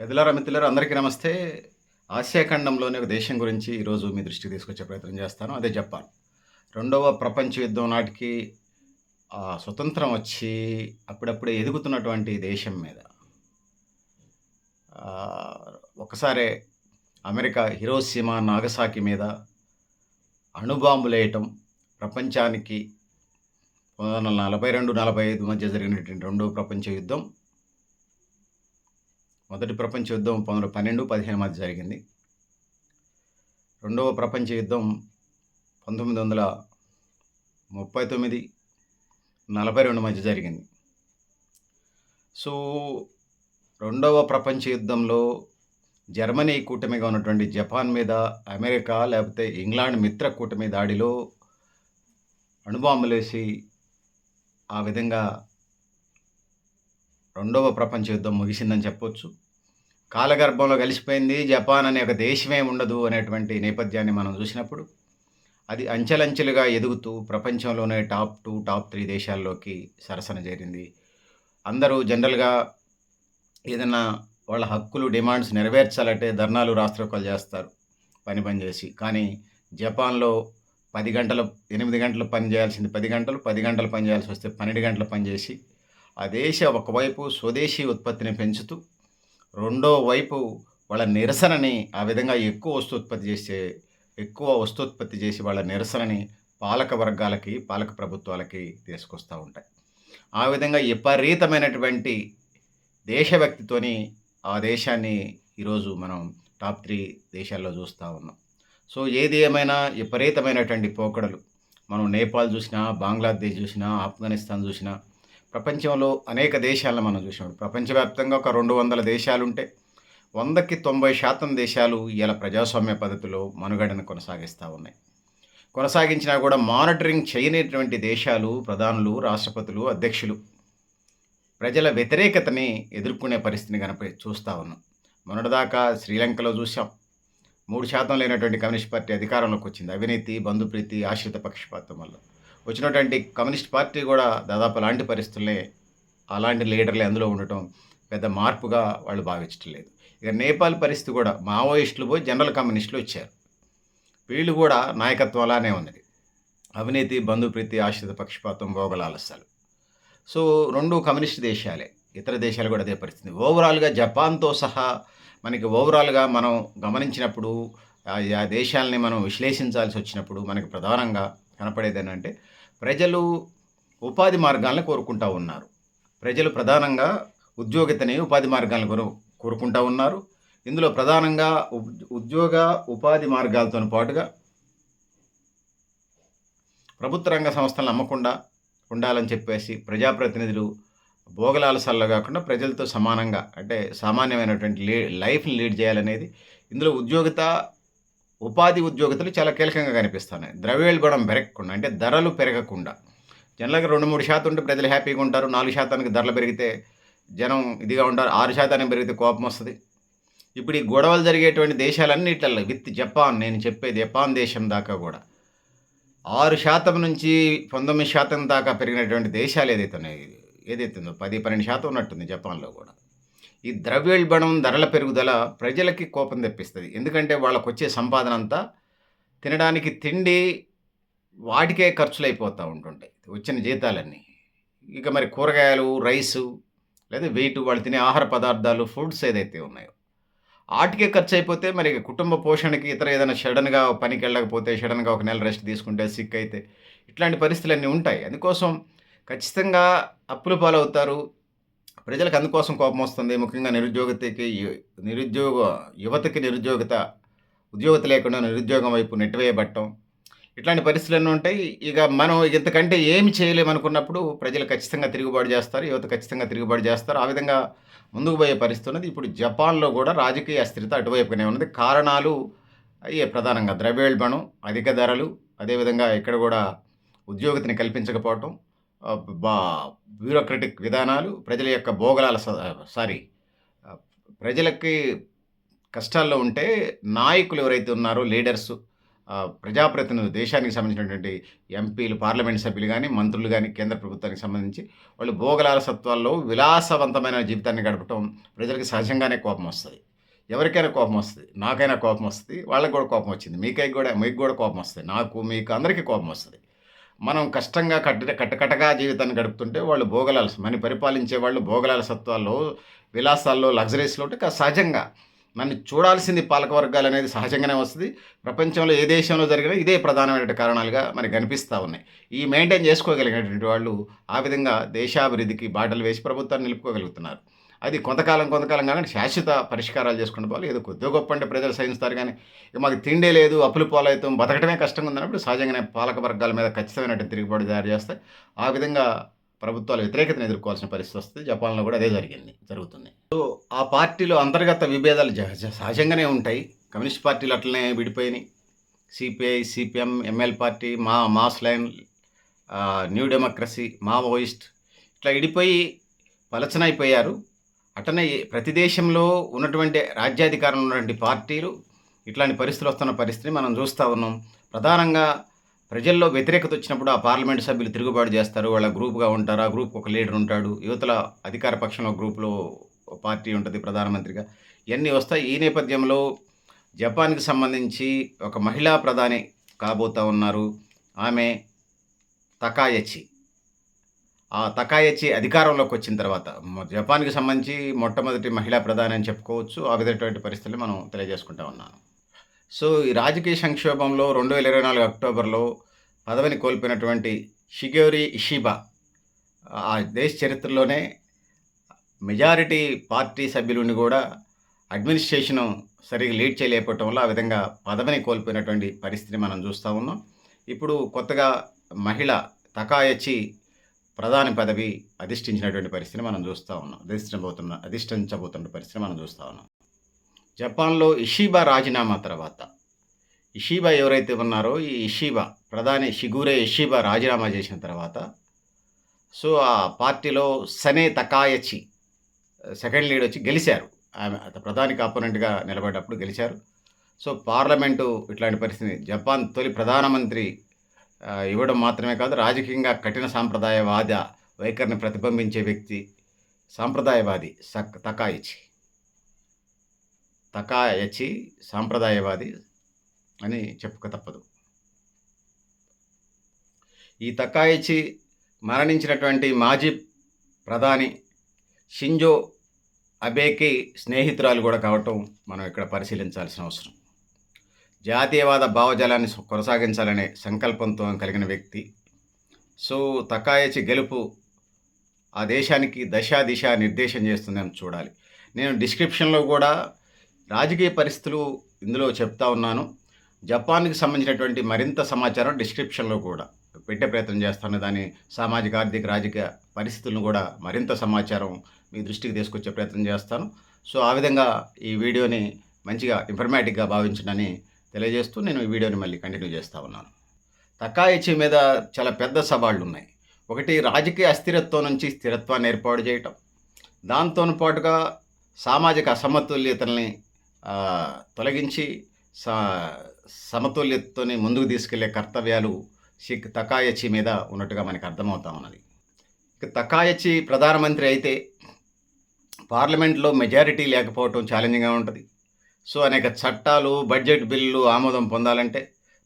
పెదలారా మిత్రులారా అందరికీ నమస్తే. ఆసియాఖండంలోని ఒక దేశం గురించి ఈరోజు మీ దృష్టికి తీసుకొచ్చే ప్రయత్నం చేస్తాను. అదే జపాన్. రెండవ ప్రపంచ యుద్ధం నాటికి స్వతంత్రం వచ్చి అప్పుడప్పుడే ఎదుగుతున్నటువంటి దేశం మీద. ఒకసారి అమెరికా హిరోషిమా నాగసాకి మీద అణుబాంబులేయటం ప్రపంచానికి పంతొమ్మిది వందల నలభై రెండు నలభై ఐదు మధ్య జరిగినటువంటి రెండవ ప్రపంచ యుద్ధం మొదటి ప్రపంచ యుద్ధం పంతొమ్మిది పన్నెండు పదిహేను మధ్య జరిగింది. రెండవ ప్రపంచ యుద్ధం పంతొమ్మిది వందల ముప్పై తొమ్మిది నలభై రెండు మధ్య జరిగింది. సో రెండవ ప్రపంచ యుద్ధంలో జర్మనీ కూటమిగా ఉన్నటువంటి జపాన్ మీద అమెరికా లేకపోతే ఇంగ్లాండ్ మిత్ర కూటమి దాడిలో అణుబాంబులేసి ఆ విధంగా రెండవ ప్రపంచ యుద్ధం ముగిసిందని చెప్పొచ్చు. కాలగర్భంలో కలిసిపోయింది జపాన్ అనే ఒక దేశమే ఉండదు అనేటువంటి నేపథ్యాన్ని మనం చూసినప్పుడు అది అంచెలంచెలుగా ఎదుగుతూ ప్రపంచంలోనే టాప్ టూ టాప్ త్రీ దేశాల్లోకి సరసన చేరింది. అందరూ జనరల్గా ఏదైనా వాళ్ళ హక్కులు డిమాండ్స్ నెరవేర్చాలంటే ధర్నాలు రాష్ట్రోకాలు చేస్తారు పని పని చేసి. కానీ జపాన్లో పది గంటల ఎనిమిది గంటలు పని చేయాల్సింది పది గంటలు పది గంటలు పని చేయాల్సి వస్తే పన్నెండు గంటలు పనిచేసి ఆ దేశ ఒకవైపు స్వదేశీ ఉత్పత్తిని పెంచుతూ రెండో వైపు వాళ్ళ నిరసనని ఆ విధంగా ఎక్కువ వస్తూత్పత్తి చేసే ఎక్కువ వస్తూత్పత్తి చేసి వాళ్ళ నిరసనని పాలక వర్గాలకి పాలక ప్రభుత్వాలకి తీసుకొస్తూ ఉంటాయి. ఆ విధంగా విపరీతమైనటువంటి దేశవ్యక్తితోని ఆ దేశాన్ని ఈరోజు మనం టాప్ త్రీ దేశాల్లో చూస్తూ ఉన్నాం. సో ఏది ఏమైనా విపరీతమైనటువంటి పోకడలు. మనం నేపాల్ చూసినా బంగ్లాదేశ్ చూసినా ఆఫ్ఘనిస్తాన్ చూసినా ప్రపంచంలో అనేక దేశాలను మనం చూసినాం. ప్రపంచవ్యాప్తంగా ఒక రెండు వందల దేశాలుంటే వందకి తొంభై శాతం దేశాలు ఇలా ప్రజాస్వామ్య పద్ధతిలో మనుగడను కొనసాగిస్తూ ఉన్నాయి. కొనసాగించినా కూడా మానిటరింగ్ చేయనటువంటి దేశాలు ప్రధానులు రాష్ట్రపతులు అధ్యక్షులు ప్రజల వ్యతిరేకతని ఎదుర్కొనే పరిస్థితిని కనుక చూస్తూ ఉన్నాం. మొన్నటిదాకా శ్రీలంకలో చూసాం. మూడు శాతం లేనటువంటి కమ్యూనిస్ట్ పార్టీ అధికారంలోకి వచ్చింది అవినీతి బంధుప్రీతి ఆశ్రిత పక్షపాతం వల్ల. వచ్చినటువంటి కమ్యూనిస్ట్ పార్టీ కూడా దాదాపు అలాంటి పరిస్థితులే అలాంటి లీడర్లే అందులో ఉండటం పెద్ద మార్పుగా వాళ్ళు భావించడం లేదు. ఇక నేపాల్ పరిస్థితి కూడా మావోయిస్టులు పోయి జనరల్ కమ్యూనిస్టులు వచ్చారు. వీళ్ళు కూడా నాయకత్వం అలానే ఉన్నది. అవినీతి బంధుప్రీతి ఆశ్రిత పక్షపాతం భోగలాలస్యాలు సో రెండు కమ్యూనిస్ట్ దేశాలే. ఇతర దేశాలు కూడా అదే పరిస్థితి. ఓవరాల్గా జపాన్తో సహా మనకి ఓవరాల్గా మనం గమనించినప్పుడు ఆ ఆ దేశాలని మనం విశ్లేషించాల్సి వచ్చినప్పుడు మనకి ప్రధానంగా కనపడేది ఏంటంటే ప్రజలు ఉపాధి మార్గాలను కోరుకుంటూ ఉన్నారు. ప్రజలు ప్రధానంగా ఉద్యోగితని ఉపాధి మార్గాలను కోరు కోరుకుంటూ ఉన్నారు. ఇందులో ప్రధానంగా ఉద్- ఉద్యోగ ఉపాధి మార్గాలతో పాటుగా ప్రభుత్వ రంగ సంస్థలను నమ్మకుండా ఉండాలని చెప్పేసి ప్రజాప్రతినిధులు భోగలాలసాల్లో కాకుండా ప్రజలతో సమానంగా అంటే సామాన్యమైనటువంటి లీ లైఫ్ని లీడ్ చేయాలనేది ఇందులో ఉద్యోగిత ఉపాధి ఉద్యోగతలు చాలా కీలకంగా కనిపిస్తున్నాయి. ద్రవ్యోల్బణం పెరగకుండా అంటే ధరలు పెరగకుండా. జనరల్గా రెండు మూడు శాతం ఉంటే ప్రజలు హ్యాపీగా ఉంటారు. నాలుగు శాతానికి ధరలు పెరిగితే జనం ఇదిగా ఉంటారు. ఆరు శాతానికి పెరిగితే కోపం వస్తుంది. ఇప్పుడు ఈ గొడవలు జరిగేటువంటి దేశాలన్నిట్లలో విత్ జపాన్ నేను చెప్పేది జపాన్ దేశం దాకా కూడా. ఆరు శాతం నుంచి పంతొమ్మిది శాతం దాకా పెరిగినటువంటి దేశాలు ఏదైతే ఉన్నాయో ఏదైతే ఉందో పది పన్నెండు శాతం ఉన్నట్టుంది జపాన్లో కూడా. ఈ ద్రవ్యోల్బణం ధరల పెరుగుదల ప్రజలకి కోపం తెప్పిస్తుంది. ఎందుకంటే వాళ్ళకు వచ్చే సంపాదన అంతా తినడానికి తిండి వాటికే ఖర్చులు అయిపోతూ ఉంటుంటాయి. వచ్చిన జీతాలన్నీ. ఇక మరి కూరగాయలు రైసు లేదా వెయిట్ వాళ్ళు తినే ఆహార పదార్థాలు ఫుడ్స్ ఏదైతే ఉన్నాయో వాటికే ఖర్చు అయిపోతే మరి కుటుంబ పోషణకి ఇతర ఏదైనా సడన్గా పనికి వెళ్ళకపోతే సడన్గా ఒక నెల రెస్ట్ తీసుకుంటే సిక్ అయితే ఇట్లాంటి పరిస్థితులు అన్నీ ఉంటాయి. అందుకోసం ఖచ్చితంగా అప్పులు పాలవుతారు. ప్రజలకు అందుకోసం కోపం వస్తుంది. ముఖ్యంగా నిరుద్యోగతకి నిరుద్యోగ యువతకి నిరుద్యోగత ఉద్యోగత లేకుండా నిరుద్యోగం వైపు నెట్టివేయబట్టం. ఇట్లాంటి పరిస్థితులన్నీ ఉంటాయి. ఇక మనం ఇంతకంటే ఏమి చేయలేము అనుకున్నప్పుడు ప్రజలు ఖచ్చితంగా తిరుగుబాటు చేస్తారు. యువత ఖచ్చితంగా తిరుగుబాటు చేస్తారు. ఆ విధంగా ముందుకు పోయే పరిస్థితి ఉన్నది. ఇప్పుడు జపాన్లో కూడా రాజకీయ అస్థిరత అటువైపుగానే ఉన్నది. కారణాలు అయ్యే ప్రధానంగా ద్రవ్యోల్బణం అధిక ధరలు అదేవిధంగా ఇక్కడ కూడా ఉద్యోగతిని కల్పించకపోవటం బ్యూరోక్రటిక్ విధానాలు ప్రజల యొక్క భోగలాల స- సారీ ప్రజలకి కష్టాల్లో ఉంటే నాయకులు ఎవరైతే ఉన్నారో లీడర్స్ ప్రజాప్రతినిధులు దేశానికి సంబంధించినటువంటి ఎంపీలు, పార్లమెంట్ సభ్యులు కానీ మంత్రులు కానీ కేంద్ర ప్రభుత్వానికి సంబంధించి వాళ్ళు భోగలాలసత్వాల్లో విలాసవంతమైన జీవితాన్ని గడపటం ప్రజలకి సహజంగానే కోపం వస్తుంది. ఎవరికైనా కోపం వస్తుంది. నాకైనా కోపం వస్తుంది. వాళ్ళకి కూడా కోపం వచ్చింది. మీకై కూడా మీకు కూడా కోపం వస్తుంది. నాకు, మీకు అందరికీ కోపం వస్తుంది. మనం కష్టంగా కట్ట కట్టకట్టగా జీవితాన్ని గడుపుతుంటే వాళ్ళు భోగలాల్సి మన పరిపాలించే వాళ్ళు భోగలాలసత్వాల్లో, విలాసాల్లో, లగ్జరీస్‌లో ఉంటే సహజంగా నన్ను చూడాల్సింది పాలకవర్గాలనేది సహజంగానే వస్తుంది ప్రపంచంలో ఏ దేశంలో జరిగినా ఇదే ప్రధానమైనటువంటి కారణాలుగా మనకు కనిపిస్తా ఉన్నాయి. ఈ మెయింటైన్ చేసుకోగలిగినటువంటి వాళ్ళు ఆ విధంగా దేశాభివృద్ధికి బాటలు వేసి ప్రభుత్వాన్ని నిలుపుకోగలుగుతున్నారు. అది కొంతకాలం కొంతకాలం కాకుండా శాశ్వత పరిష్కారాలు చేసుకుంటూ పోవాలి. ఏదో కొద్దిగా గొప్ప అంటే ప్రజలు సహిస్తారు కానీ మాకు తిండే లేదు, అప్పులు పాలవుతాం, బతకడమే కష్టంగా ఉందన్నప్పుడు సహజంగానే పాలక వర్గాల మీద ఖచ్చితమైనటువంటి తిరుగుబాటు తయారు చేస్తాయి. ఆ విధంగా ప్రభుత్వాలు వ్యతిరేకతను ఎదుర్కోవాల్సిన పరిస్థితి వస్తుంది జపాన్‌లో కూడా అదే జరిగింది. జరుగుతుంది. సో, ఆ పార్టీలో అంతర్గత విభేదాలు సహజంగానే ఉంటాయి. కమ్యూనిస్ట్ పార్టీలు అట్లనే విడిపోయినాయి. సిపిఐ, సిపిఎం, ఎంఎల్ పార్టీ, మా mass line, new democracy, Maoist ఇట్లా విడిపోయి పలచనైపోయారు. అటనే ప్రతి దేశంలో ఉన్నటువంటి రాజ్యాధికారంలో ఉన్నటువంటి పార్టీలు ఇట్లాంటి పరిస్థితులు వస్తున్న పరిస్థితిని మనం చూస్తా ఉన్నాం. ప్రధానంగా ప్రజల్లో వ్యతిరేకత వచ్చినప్పుడు ఆ పార్లమెంట్ సభ్యులు తిరుగుబాటు చేస్తారు. వాళ్ళ గ్రూప్‌గా ఉంటారు. ఆ గ్రూప్ ఒక లీడర్ ఉంటాడు. యువతల అధికార పక్షంలో గ్రూప్‌లో పార్టీ ఉంటుంది ప్రధానమంత్రిగా. ఇవన్నీ వస్తాయి. ఈ నేపథ్యంలో జపాన్‌కి సంబంధించి ఒక మహిళా ప్రధాని కాబోతా ఉన్నారు. ఆమె తకాయచి. ఆ తకాయచి అధికారంలోకి వచ్చిన తర్వాత జపాన్‌కి సంబంధించి మొట్టమొదటి మహిళా ప్రధాని అని చెప్పుకోవచ్చు. ఆ విధమైనటువంటి పరిస్థితులు మనం తెలియజేసుకుంటా ఉన్నాను. సో, ఈ రాజకీయ సంక్షోభంలో 2024 అక్టోబర్‌లో పదవిని కోల్పోయినటువంటి షిగోరి ఇషిబా ఆ దేశ చరిత్రలోనే మెజారిటీ పార్టీ సభ్యులని కూడా అడ్మినిస్ట్రేషను సరిగ్గా లీడ్ చేయలేకపోవటం వల్ల ఆ విధంగా పదవిని కోల్పోయినటువంటి పరిస్థితిని మనం చూస్తా ఉన్నాం. ఇప్పుడు కొత్తగా మహిళ తకాయచి ప్రధాని పదవి అధిష్ఠించినటువంటి పరిస్థితిని మనం చూస్తా ఉన్నాం. అధిష్టించబోతున్న అధిష్ఠించబోతున్న పరిస్థితిని మనం చూస్తా ఉన్నాం. జపాన్‌లో ఇషీబా రాజీనామా తర్వాత ఇషీబా ఎవరైతే ఉన్నారో ఈ ఇషీబా ప్రధాని షిగూరే ఇషీబా రాజీనామా చేసిన తర్వాత సో, ఆ పార్టీలో సనే తకాయచి సెకండ్ లీడ్ వచ్చి గెలిచారు. ఆమె ప్రధానికి ఆపోనెంట్గా నిలబడ్డప్పుడు గెలిచారు. సో, పార్లమెంటు ఇట్లాంటి పరిస్థితి జపాన్ తొలి ప్రధానమంత్రి ఇవ్వడం మాత్రమే కాదు రాజకీయంగా కఠిన సాంప్రదాయవాద వైఖరిని ప్రతిబింబించే వ్యక్తి సాంప్రదాయవాది సక్ తకాయిచి. తకాయచి సాంప్రదాయవాది అని చెప్పక తప్పదు. ఈ తకాయిచి మరణించినటువంటి మాజీ ప్రధాని షింజో అబేకి స్నేహితురాలు కూడా కావటం మనం ఇక్కడ పరిశీలించాల్సిన అవసరం. జాతీయవాద భావజాలాన్ని కొనసాగించాలనే సంకల్పంతో కలిగిన వ్యక్తి. సో, తకాయచి గెలుపు ఆ దేశానికి దశా దిశ నిర్దేశం చేస్తుందని చూడాలి. నేను డిస్క్రిప్షన్‌లో కూడా రాజకీయ పరిస్థితులు ఇందులో చెప్తా ఉన్నాను. జపాన్‌కి సంబంధించినటువంటి మరింత సమాచారం డిస్క్రిప్షన్‌లో కూడా పెట్టే ప్రయత్నం చేస్తాను. దాని సామాజిక, ఆర్థిక, రాజకీయ పరిస్థితులను కూడా మరింత సమాచారం మీ దృష్టికి తీసుకొచ్చే ప్రయత్నం చేస్తాను. సో, ఆ విధంగా ఈ వీడియోని మంచిగా ఇన్ఫర్మేటిక్గా భావించడని తెలియజేస్తూ నేను ఈ వీడియోని మళ్ళీ కంటిన్యూ చేస్తూ ఉన్నాను. తకాయిచి మీద చాలా పెద్ద సవాళ్ళు ఉన్నాయి ఒకటి రాజకీయ అస్థిరత్వం నుంచి స్థిరత్వాన్ని ఏర్పాటు చేయటం. దాంతో పాటుగా సామాజిక అసమతుల్యతల్ని తొలగించి సా సమతుల్యతతోని ముందుకు తీసుకెళ్ళే కర్తవ్యాలు షిక్ తకాయచి మీద ఉన్నట్టుగా మనకు అర్థమవుతా ఉన్నది. ఇక తకాయచి ప్రధానమంత్రి అయితే పార్లమెంట్‌లో మెజారిటీ లేకపోవటం ఛాలెంజింగ్‌గా ఉంటుంది సో, అనేక చట్టాలు, బడ్జెట్ బిల్లులు ఆమోదం పొందాలంటే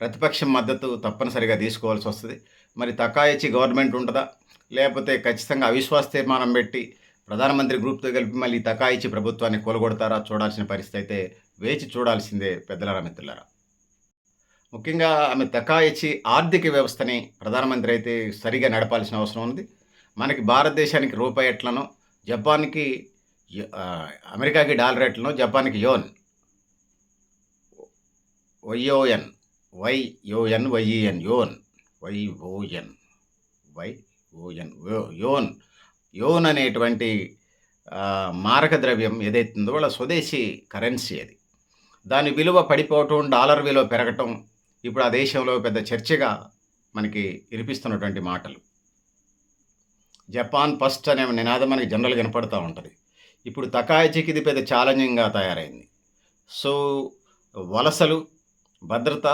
ప్రతిపక్షం మద్దతు తప్పనిసరిగా తీసుకోవాల్సి వస్తుంది మరి తకాయచి గవర్నమెంట్ ఉంటుందా లేకపోతే ఖచ్చితంగా అవిశ్వాస తీర్మానం పెట్టి ప్రధానమంత్రి గ్రూప్‌తో కలిపి మళ్ళీ తకాయిచి ప్రభుత్వాన్ని కొలగొడతారా చూడాల్సిన పరిస్థితి అయితే వేచి చూడాల్సిందే పెద్దలారా, మిత్రులారా. ముఖ్యంగా ఆమె తకాయిచి ఆర్థిక వ్యవస్థని ప్రధానమంత్రి అయితే సరిగా నడపాల్సిన అవసరం ఉంది. మనకి భారతదేశానికి రూపాయి ఎట్లనో జపాన్‌కి అమెరికాకి డాలర్ ఎట్లనో జపాన్‌కి యోన్. వైఓఎన్ వైఓఎన్ వైఈఎన్ యోన్ వైఓఎన్ వైఓఎన్ యో యోన్ యోన్ అనేటువంటి మారక ద్రవ్యం ఏదైతే ఉందో వాళ్ళ స్వదేశీ కరెన్సీ అది. దాని విలువ పడిపోవటం, డాలర్ విలువ పెరగటం ఇప్పుడు ఆ దేశంలో పెద్ద చర్చగా మనకి వినిపిస్తున్నటువంటి మాటలు. జపాన్ ఫస్ట్ అనే నినాదం మనకి జనరల్ కనపడుతూ ఉంటుంది ఇప్పుడు తకాయిచికి ఇది పెద్ద ఛాలెంజింగ్‌గా తయారైంది. సో, వలసలు, భద్రత,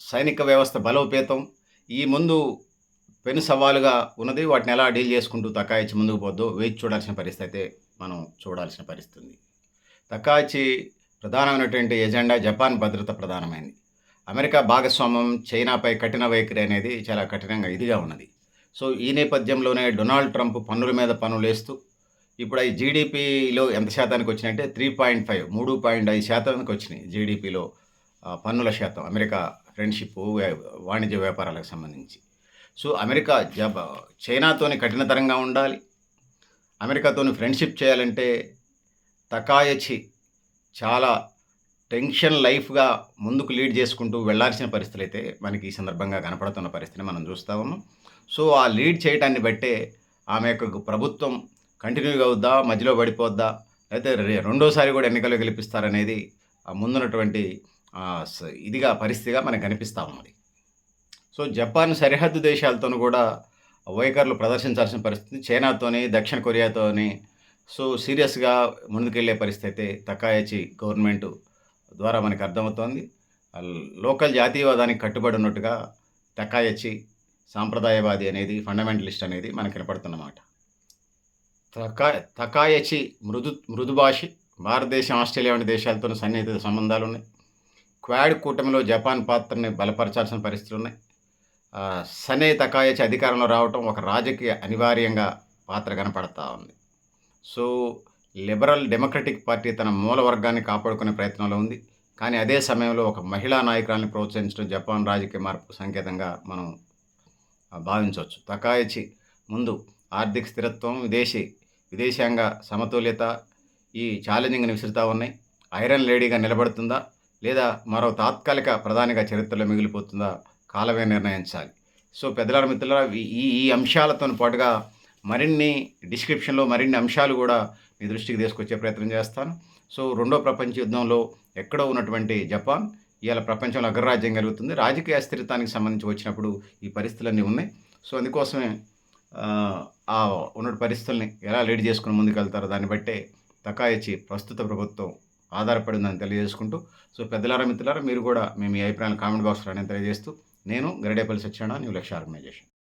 సైనిక వ్యవస్థ బలోపేతం ఈ ముందు పెను సవాలుగా ఉన్నది వాటిని ఎలా డీల్ చేసుకుంటూ తకాయిచి ముందుకు పోద్దో వేచి చూడాల్సిన పరిస్థితి అయితే మనం చూడాల్సిన పరిస్థితి ఉంది. తకాయిచి ప్రధానమైనటువంటి ఎజెండా జపాన్ భద్రత ప్రధానమైంది. అమెరికా భాగస్వామ్యం చైనాపై కఠిన వైఖరి అనేది చాలా కఠినంగా ఇదిగా ఉన్నది. సో ఈ నేపథ్యంలోనే డొనాల్డ్ ట్రంప్ పన్నుల మీద పన్నులు వేస్తూ ఇప్పుడు ఈ జీడిపిలో ఎంత శాతానికి వచ్చినాయంటే త్రీ పాయింట్ ఫైవ్ మూడు పాయింట్ ఐదు శాతానికి వచ్చినాయి జీడిపిలో పన్నుల శాతం అమెరికా ఫ్రెండ్షిప్ వాణిజ్య వ్యాపారాలకు సంబంధించి. సో అమెరికా జబ చైనాతోని కఠినతరంగా ఉండాలి. అమెరికాతోని ఫ్రెండ్షిప్ చేయాలంటే తకాయచి చాలా టెన్షన్ లైఫ్గా ముందుకు లీడ్ చేసుకుంటూ వెళ్ళాల్సిన పరిస్థితులు అయితే మనకి ఈ సందర్భంగా కనపడుతున్న పరిస్థితిని మనం చూస్తూ ఉన్నాం. సో ఆ లీడ్ చేయటాన్ని బట్టే ఆమె యొక్క ప్రభుత్వం కంటిన్యూగా అవుద్దా మధ్యలో పడిపోద్దా అయితే రెండోసారి కూడా ఎన్నికలు గెలిపిస్తారనేది ఆ ముందున్నటువంటి ఇదిగా పరిస్థితిగా మనకు కనిపిస్తూ ఉన్నది. సో జపాన్ సరిహద్దు దేశాలతోనూ కూడా వైఖరులు ప్రదర్శించాల్సిన పరిస్థితి చైనాతోని దక్షిణ కొరియాతోని సో సీరియస్గా ముందుకెళ్ళే పరిస్థితి అయితే తకాయచి గవర్నమెంట్ ద్వారా మనకు అర్థమవుతోంది. లోకల్ జాతీయవాదానికి కట్టుబడి ఉన్నట్టుగా తకాయచి సాంప్రదాయవాది అనేది ఫండమెంటలిస్ట్ అనేది మనకు కనపడుతున్నమాట తకా తకాయచి మృదు మృదుభాషి భారతదేశం ఆస్ట్రేలియా వంటి దేశాలతో సన్నిహిత సంబంధాలు ఉన్నాయి. క్వాడ్ కూటమిలో జపాన్ పాత్రని బలపరచాల్సిన పరిస్థితులు ఉన్నాయి. సనే తకాయచి అధికారంలో రావటం ఒక రాజకీయ అనివార్యంగా పాత్ర కనపడతా ఉంది. సో లిబరల్ డెమోక్రటిక్ పార్టీ తన మూల వర్గాన్ని కాపాడుకునే ప్రయత్నంలో ఉంది. కానీ అదే సమయంలో ఒక మహిళా నాయకురాలను ప్రోత్సహించడం జపాన్ రాజకీయ మార్పు సంకేతంగా మనం భావించవచ్చు. తకాయచి ముందు ఆర్థిక స్థిరత్వం విదేశీ విదేశాంగ సమతుల్యత ఈ ఛాలెంజింగ్ని విసురుతూ ఉన్నాయి. ఐరన్ లేడీగా నిలబడుతుందా? లేదా మరో తాత్కాలిక ప్రధానిగా చరిత్రలో మిగిలిపోతుందా? కాలమే నిర్ణయించాలి. సో పెద్దల మిత్రుల ఈ ఈ అంశాలతో పాటుగా మరిన్ని డిస్క్రిప్షన్లో మరిన్ని అంశాలు కూడా మీ దృష్టికి తీసుకొచ్చే ప్రయత్నం చేస్తాను. సో రెండో ప్రపంచ యుద్ధంలో ఎక్కడో ఉన్నటువంటి జపాన్ ఇవాళ ప్రపంచంలో అగ్రరాజ్యం కలుగుతుంది. రాజకీయ అస్థిరతానికి సంబంధించి వచ్చినప్పుడు ఈ పరిస్థితులన్నీ ఉన్నాయి. సో అందుకోసమే ఆ, ఉన్న పరిస్థితుల్ని ఎలా లీడ్ చేసుకుని ముందుకెళ్తారో దాన్ని బట్టే తకాయిచి ప్రస్తుత ప్రభుత్వం ఆధారపడిందని తెలియజేసుకుంటూ సో పెద్దలారా మిత్రులారా మీరు కూడా మేము ఈ అభిప్రాయాలు కామెంట్ బాక్స్లో తెలియజేస్తూ నేను గరిడేపల్లి సత్యనారాయణ న్యూ లక్ష్య ఆర్గనైజేషన్